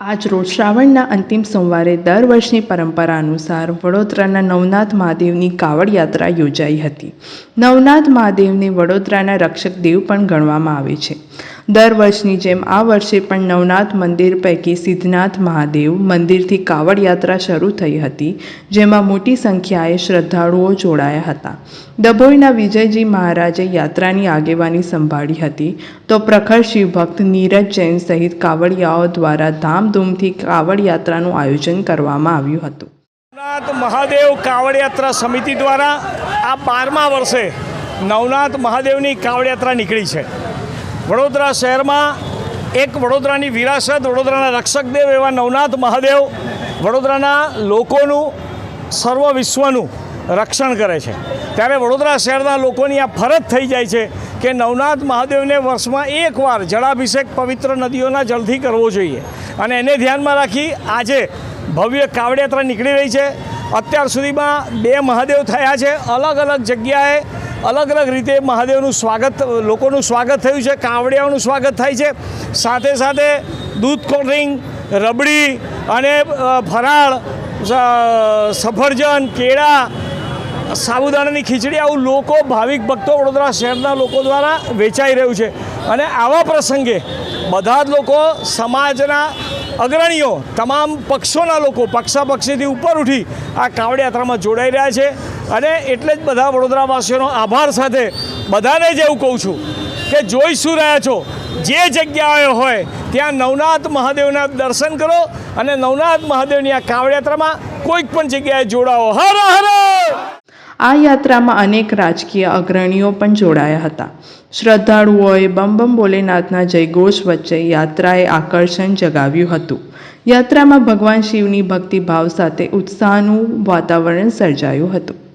આજરોજ શ્રાવણના અંતિમ સોમવારે દર વર્ષની પરંપરા અનુસાર વડોદરાના નવનાથ મહાદેવની કાવડ યાત્રા યોજાઈ હતી. નવનાથ મહાદેવને વડોદરાના રક્ષક દેવ પણ ગણવામાં આવે છે. દર વર્ષની જેમ આ વર્ષે પણ નવનાથ મંદિર પૈકી સિદ્ધનાથ મહાદેવ મંદિરથી કાવડ યાત્રા શરૂ થઈ હતી, જેમાં મોટી સંખ્યાએ શ્રદ્ધાળુઓ જોડાયા હતા. ડભોઈના વિજયજી મહારાજે યાત્રાની આગેવાની સંભાળી હતી, તો પ્રખર શિવભક્ત નીરજ જૈન સહિત કાવડિયાઓ દ્વારા ધામધૂમથી કાવડ યાત્રાનું આયોજન કરવામાં આવ્યું હતું. નવનાથ મહાદેવ કાવડ યાત્રા સમિતિ દ્વારા આ બારમા વર્ષે નવનાથ મહાદેવની કાવડ યાત્રા નીકળી છે. વડોદરા શહેરમાં એક વડોદરાની વિરાસત, વડોદરાના રક્ષકદેવ એવા નવનાથ મહાદેવ વડોદરાના લોકોનું, સર્વ વિશ્વનું રક્ષણ કરે છે. ત્યારે વડોદરા શહેરના લોકોની આ ફરજ થઈ જાય છે કે નવનાથ મહાદેવને વર્ષમાં એકવાર જળાભિષેક પવિત્ર નદીઓના જળથી કરવો જોઈએ. અને એને ધ્યાનમાં રાખી આજે ભવ્ય કાવડયાત્રા નીકળી રહી છે. અત્યાર સુધીમાં બે મહાદેવ થયા છે. અલગ અલગ જગ્યાએ અલગ અલગ રીતે મહાદેવનું સ્વાગત, લોકોનું સ્વાગત થયું છે, કાવડિયાઓનું સ્વાગત થાય છે. સાથે સાથે દૂધ કોલ્ડ ડ્રિંક રબડી અને ફરાળ સફરજન, કેળા સાબુદાણાની ખીચડી આવું લોકો, ભાવિક ભક્તો વડોદરા શહેરના લોકો દ્વારા વેચાઈ રહ્યું છે. અને આવા પ્રસંગે બધા જ લોકો, સમાજના અગ્રણીઓ, તમામ પક્ષોના લોકો પક્ષાપક્ષીથી ઉપર ઉઠી આ કાવડ યાત્રામાં જોડાઈ રહ્યા છે. અને એટલે જ બધા વડોદરાવાસીઓનો આભાર સાથે બધાને જ એવું કહું છું કે જોઈ શું રહ્યા છો? જે જગ્યાએ હોય ત્યાં નવનાથ મહાદેવના દર્શન કરો અને નવનાથ મહાદેવની આ કાવડ યાત્રામાં કોઈક પણ જગ્યાએ જોડાઓ. હર હર આ યાત્રામાં અનેક રાજકીય અગ્રણીઓ પણ જોડાયા હતા. શ્રદ્ધાળુઓએ બમ બમ ભોલેનાથના જયઘોષ વચ્ચે યાત્રાએ આકર્ષણ જગાવ્યું હતું. યાત્રામાં ભગવાન શિવની ભક્તિભાવ સાથે ઉત્સાહનું વાતાવરણ સર્જાયું હતું.